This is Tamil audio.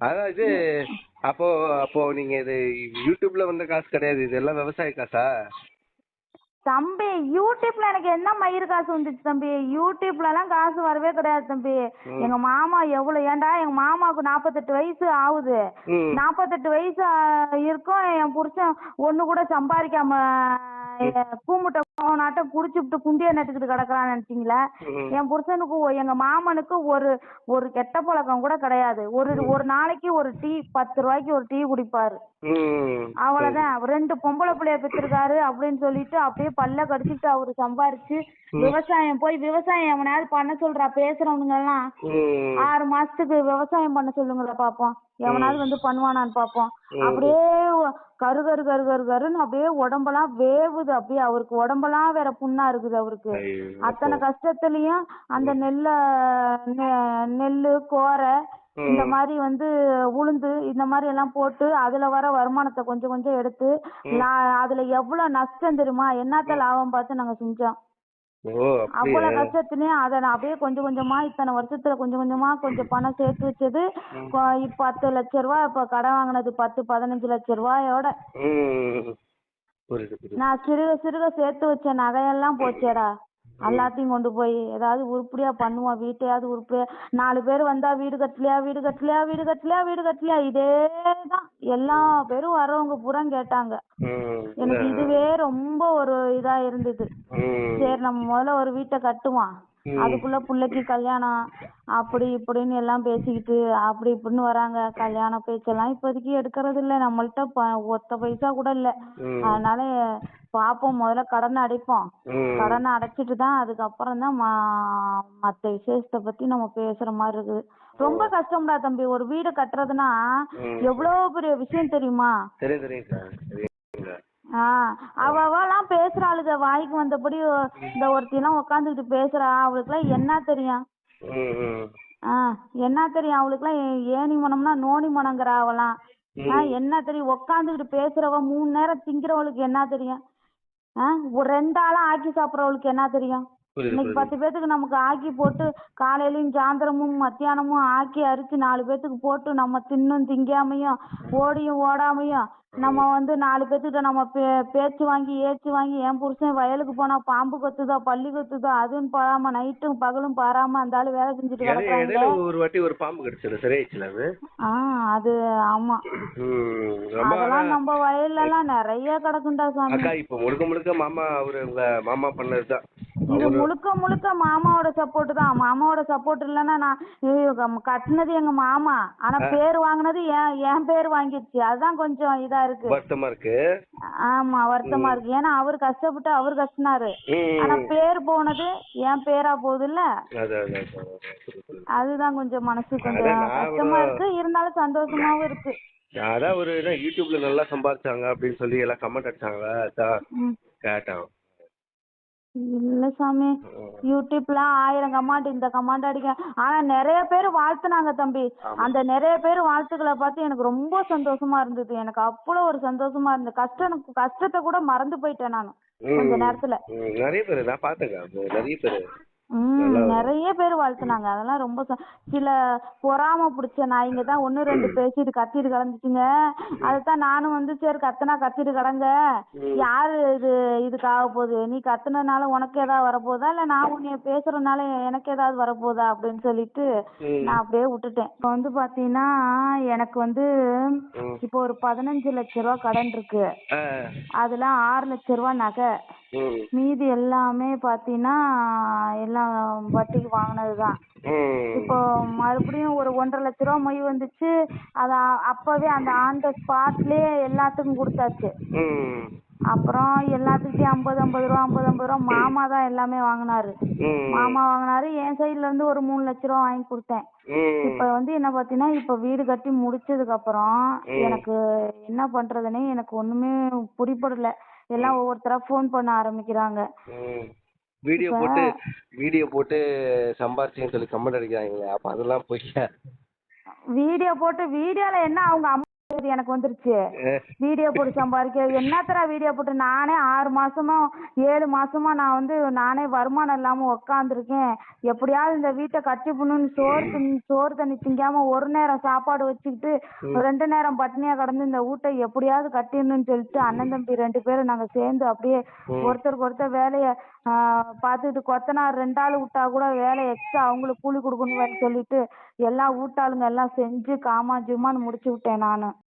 அதான் இது அப்போ அப்போ நீங்க இது யூடியூப்ல வந்த காசு கிடையாது. இதெல்லாம் விவசாய காசா? தம்பி யூடியூப்ல எனக்கு என்ன மயிர் காசு வந்துச்சு தம்பி? யூடியூப்ல எல்லாம் காசு வரவே கிடையாது தம்பி. எங்க மாமா எவ்வளவு ஏன்டா எங்க மாமாவுக்கு நாற்பத்தெட்டு வயசு ஆகுது. ம். நாற்பத்தெட்டு வயசு இருக்கும். என் புருஷன் ஒண்ணு கூட சம்பாதிக்காம கூமுட்டை நாட்டம் குடிச்சுப்புட்டு குண்டிய நட்டுக்கிட்டு கிடக்குறான்னு நினைச்சீங்களா. என் புருஷனுக்கு எங்க மாமனுக்கு ஒரு ஒரு கெட்ட பழக்கம் கூட கிடையாது. ஒரு ஒரு நாளைக்கு ஒரு டீ பத்து ரூபாய்க்கு ஒரு டீ குடிப்பாரு. அவ்வளவுதான். ரெண்டு பொம்பளை பிள்ளைய பெற்றிருக்காரு அப்படின்னு சொல்லிட்டு அப்படியே பல்ல கடிச்சிட்டு அவரு சம்பாரிச்சு விவசாயம் போய் விவசாயம் எவனாவது பண்ண சொல்றா பேசுறவனுங்க எல்லாம் ஆறு மாசத்துக்கு விவசாயம் பண்ண சொல்லுங்களா பாப்போம். எவனாவது வந்து பண்ணுவானான்னு பாப்போம். அப்படியே கரு கரு கரு கரு கருன்னு அப்படியே உடம்பெல்லாம் வேவுது. அப்படியே அவருக்கு உடம்பெல்லாம் வேற புண்ணா இருக்குது அவருக்கு. அத்தனை கஷ்டத்துலயும் அந்த நெல்ல நெல்லு கோரை இந்த மாதிரி வந்து உளுந்து இந்த மாதிரி எல்லாம் போட்டு அதுல வர வருமானத்தை கொஞ்சம் கொஞ்சம் எடுத்து அதுல எவ்வளவு நஷ்டம் தெரியுமா? என்னத்த லாபம் பார்த்து நாங்க செஞ்சோம். அவ்வளவு கஷ்டத்துலயும் அதை நான் அப்படியே கொஞ்சம் கொஞ்சமா இத்தனை வருஷத்துல கொஞ்சம் கொஞ்சமா கொஞ்சம் பணம் சேர்த்து வச்சது. பத்து லட்ச ரூபாய் இப்ப கடன் வாங்கினது பத்து பதினஞ்சு லட்ச ரூபாயோட. நான் சிறுக சிறுக சேர்த்து வச்ச நகையெல்லாம் போச்சேடா. எல்லாத்தையும் கொண்டு போய் ஏதாவது உருப்படியா பண்ணுவோம். வீட்டையாவது உருப்படியா நாலு பேர் வந்தா வீடு கட்டலையா வீடு கட்டலையா வீடு கட்டலையா வீடு கட்டலையா? இதேதான். எல்லா பேரும் வரவங்க பூரா கேட்டாங்க. எனக்கு இதுவே ரொம்ப ஒரு இதா இருந்தது. சரி நம்ம முதல்ல ஒரு வீட்டை கட்டுவோம். அதுக்குள்ள பிள்ளைக்கு கல்யாணம் அப்படி இப்படின்னு எல்லாம் பேசிக்கிட்டு அப்படி இப்படின்னு வராங்க. கல்யாண பேச்செல்லாம் இப்போதைக்கு எடுக்கிறது இல்ல நம்மள்ட்ட ஒத்த பைசா கூட இல்ல. அதனால பாப்போம். முதல்ல கடனை அடைப்போம். கடனை அடைச்சிட்டு தான் அதுக்கப்புறம் தான் மத்த விசேஷத்தை பத்தி நம்ம பேசுற மாதிரி இருக்குது. ரொம்ப கஷ்டம்டா தம்பி. ஒரு வீடு கட்டுறதுன்னா எவ்வளவு பெரிய விஷயம் தெரியுமா? தெரியும் தெரியும் சார் தெரியுங்க ஆ அவ அவலாம் பேசுறாளுக. வாய்க்கு வந்தபடி இந்த ஒருத்தி எல்லாம் உட்காந்துக்கிட்டு பேசுறா. அவளுக்குலாம் என்ன தெரியும்? ம் ம் ஆ என்ன தெரியும்? அவளுக்குலாம் ஏணி மனம்னா நோனி மனங்கிறா அவலாம் ஆ என்ன தெரியும்? உட்காந்துக்கிட்டு பேசுறவ மூணு நேரம் திங்கிறவளுக்கு என்ன தெரியும்? ஆ ஒரு ரெண்டு ஆளா ஆக்கி சாப்பிட்றவளுக்கு என்ன தெரியும்? இன்னைக்கு பத்து பேத்துக்கு நமக்கு ஆக்கி போட்டு காலையிலயும் சாயந்தரமும் மத்தியானமும் ஆக்கி அரிச்சு நாலு பேத்துக்கு போட்டு நம்ம தின்னும் திங்காமையும் ஓடியும் ஓடாமையும் நம்ம வந்து நாலு பேத்துக்கிட்ட நம்ம பே பேச்சு வாங்கி ஏச்சு வாங்கி என் புருஷன் வயலுக்கு போனா பாம்பு கொத்துதோ பள்ளி கொத்துதோ அதுன்னு பாராம நைட்டும் பகலும் பாராம அந்த ஆளு வேலை செஞ்சுட்டு கிடக்குறாங்க. ஒரு வாட்டி ஒரு பாம்பு கடிச்சது சரியாயிடுச்சுல அது? ஆ அது ஆமா. அதெல்லாம் நம்ம வயல்ல எல்லாம் நிறைய கிடக்குண்டா சாமி. அக்கா இப்ப முழுக்க முழுக்க மாமா அவரு உங்க மாமா பண்ணதுதான். இது முழுக்க முழுக்க மாமாவோட சப்போர்ட் தான். மாமாவோட சப்போர்ட் இல்லைன்னா நான் கட்டுனது எங்க மாமா. ஆனா பேர் வாங்குனது என் என் பேர் வாங்கிடுச்சு அதுதான் கொஞ்சம் இதா இருக்கு. வருத்தமா இருக்கு? ஆமா வருத்தமா இருக்கு. ஏன்னா அவர் கஷ்டப்பட்டு அவர் கஷ்டினாரு. ஆனா பேர் போனது என் பேரா போகுது இல்ல. அதுதான் கொஞ்சம் மனசு கொஞ்சம் கஷ்டமா இருக்கு. இருந்தாலும் சந்தோஷமாவும் இருக்கு. அதான் ஒரு யூடியூப்ல நல்லா சம்பாதிச்சாங்க அப்படின்னு சொல்லி எல்லாம் கமெண்ட் அடிச்சாங்களா. கேட்டேன். இல்ல சாமி. யூடியூப்ல ஆயிரம் கமாண்ட் இந்த கமாண்ட் அடிக்க. ஆனா நிறைய பேர் வாழ்த்துனாங்க தம்பி. அந்த நிறைய பேர் வாழ்த்துக்களை பார்த்து எனக்கு ரொம்ப சந்தோஷமா இருந்தது. எனக்கு அவ்வளவு ஒரு சந்தோஷமா இருந்தது. கஷ்டம் கஷ்டத்தை கூட மறந்து போயிட்டேன் நான். கொஞ்ச நேரத்துல. ம், நிறைய பேர் நான் பார்த்தேங்க அது நிறைய பேர். ம் நிறைய பேர் வாழ்த்துனாங்க. அதெல்லாம் ரொம்ப சில பொறாம பிடிச்ச நாய்ங்க தான் ஒண்ணு ரெண்டு பேசிட்டு கத்திட்டு கிடந்துச்சுங்க அதுதான் நானும் வந்து சரி கத்துனா கத்திட்டு கிடங்க. யாரு இது இதுக்கு ஆக போகுது? நீ கத்துனதுனால உனக்கு ஏதாவது வரப்போதா? இல்ல நான் உன்னைய பேசுறதுனால எனக்கு ஏதாவது வரப்போதா? அப்படின்னு சொல்லிட்டு நான் அப்படியே விட்டுட்டேன். இப்போ வந்து பாத்தீங்கன்னா எனக்கு வந்து இப்போ ஒரு பதினஞ்சு லட்ச ரூபா கடன் இருக்கு. அதுல ஆறு லட்ச ரூபா நகை. மீதி எல்லாமே பாத்தீங்கன்னா எல்லாம் வட்டிக்கு வாங்கினதுதான். இப்போ மறுபடியும் ஒரு ஒன்றரை லட்ச ரூபா மொய் வந்துச்சு. அத அப்பவே அந்த ஆன் த ஸ்பாட்லயே எல்லாத்துக்கும் கொடுத்தாச்சு. அப்புறம் எல்லாத்துக்கிட்டையும் ஐம்பது ஐம்பது ரூபா ஐம்பது ஐம்பது ரூபா மாமா தான் எல்லாமே வாங்கினாரு. மாமா வாங்கினாரு. என் சைடுல இருந்து ஒரு மூணு லட்ச ரூபா வாங்கி கொடுத்தேன். இப்ப வந்து என்ன பாத்தீங்கன்னா இப்ப வீடு கட்டி முடிச்சதுக்கு அப்புறம் எனக்கு என்ன பண்றதுன்னே எனக்கு ஒண்ணுமே புடிபடல எல்லாம் ஒவ்வொருத்தரா ஃபோன் பண்ண ஆரம்பிக்கிறாங்க. வீடியோ போட்டு வீடியோ போட்டு சம்பாரிச்சேன்னு சொல்லி கமெண்ட் அடிக்கிறாங்களே அப்ப அதெல்லாம் போய் வீடியோ போட்டு வீடியோல என்ன அவங்க இது எனக்கு வந்துருச்சு. வீடியோ போட்டு சம்பாதிக்க. என்னத்தடா வீடியோ போட்டு? நானே ஆறு மாசமா ஏழு மாசமா நான் வந்து நானே வருமானம் இல்லாம உக்காந்துருக்கேன். எப்படியாவது இந்த வீட்டை கட்டி போடணும்னு சோறு தின் சோறு தண்ணி திங்காம ஒரு நேரம் சாப்பாடு வச்சுக்கிட்டு ரெண்டு நேரம் பட்டினியா கடந்து இந்த வீட்டை எப்படியாவது கட்டிடணும்னு சொல்லிட்டு அண்ணன் தம்பி ரெண்டு பேரும் நாங்க சேர்ந்து அப்படியே ஒருத்தருக்கு ஒருத்தர் வேலைய பார்த்துக்கிட்டு கொத்தனார் ரெண்டு ஆள் விட்டா கூட வேலை எக்ஸ்ட்ரா அவங்களுக்கு கூலி கொடுக்கணும் சொல்லிட்டு எல்லா வீட்டாளுங்க எல்லாம் செஞ்சு காமாஜுமான்னு முடிச்சு விட்டேன் நானு.